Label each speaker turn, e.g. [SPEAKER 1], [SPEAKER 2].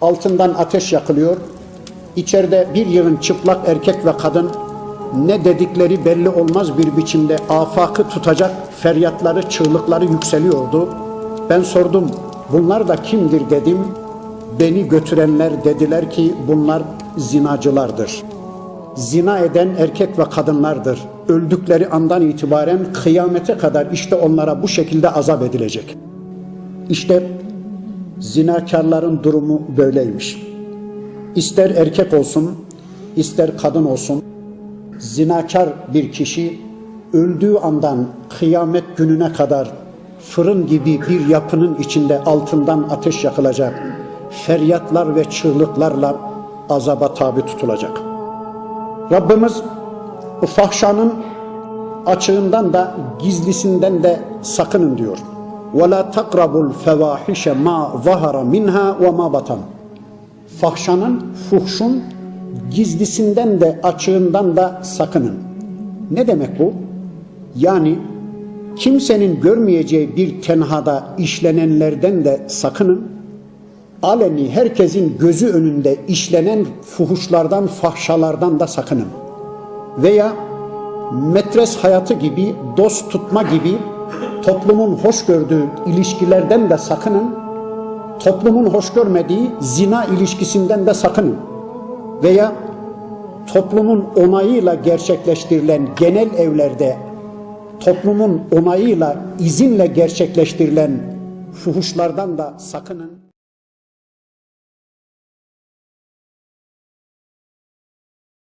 [SPEAKER 1] altından ateş yakılıyor. İçeride bir yığın çıplak erkek ve kadın ne dedikleri belli olmaz bir biçimde afakı tutacak feryatları, çığlıkları yükseliyordu. Ben sordum, bunlar da kimdir dedim. Beni götürenler dediler ki bunlar zinacılardır. Zina eden erkek ve kadınlardır. Öldükleri andan itibaren kıyamete kadar işte onlara bu şekilde azap edilecek. İşte zinakarların durumu böyleymiş. İster erkek olsun, ister kadın olsun, zinakar bir kişi öldüğü andan kıyamet gününe kadar fırın gibi bir yapının içinde altından ateş yakılacak. Feryatlar ve çığlıklarla azaba tabi tutulacak. Rabbimiz bu fahşanın açığından da gizlisinden de sakının diyor. وَلَا تَقْرَبُوا الْفَوَاحِشَ مَا ظَهَرَ مِنْهَا وَمَا بَطَنَ Fahşanın, fuhşun gizlisinden de açığından da sakının. Ne demek bu? Yani kimsenin görmeyeceği bir tenhada işlenenlerden de sakının. Aleni herkesin gözü önünde işlenen fuhuşlardan, fahşalardan da sakının. Veya metres hayatı gibi, dost tutma gibi toplumun hoş gördüğü ilişkilerden de sakının. Toplumun hoş görmediği zina ilişkisinden de sakının. Veya toplumun onayıyla gerçekleştirilen genel evlerde toplumun onayıyla, izinle gerçekleştirilen fuhuşlardan da sakının.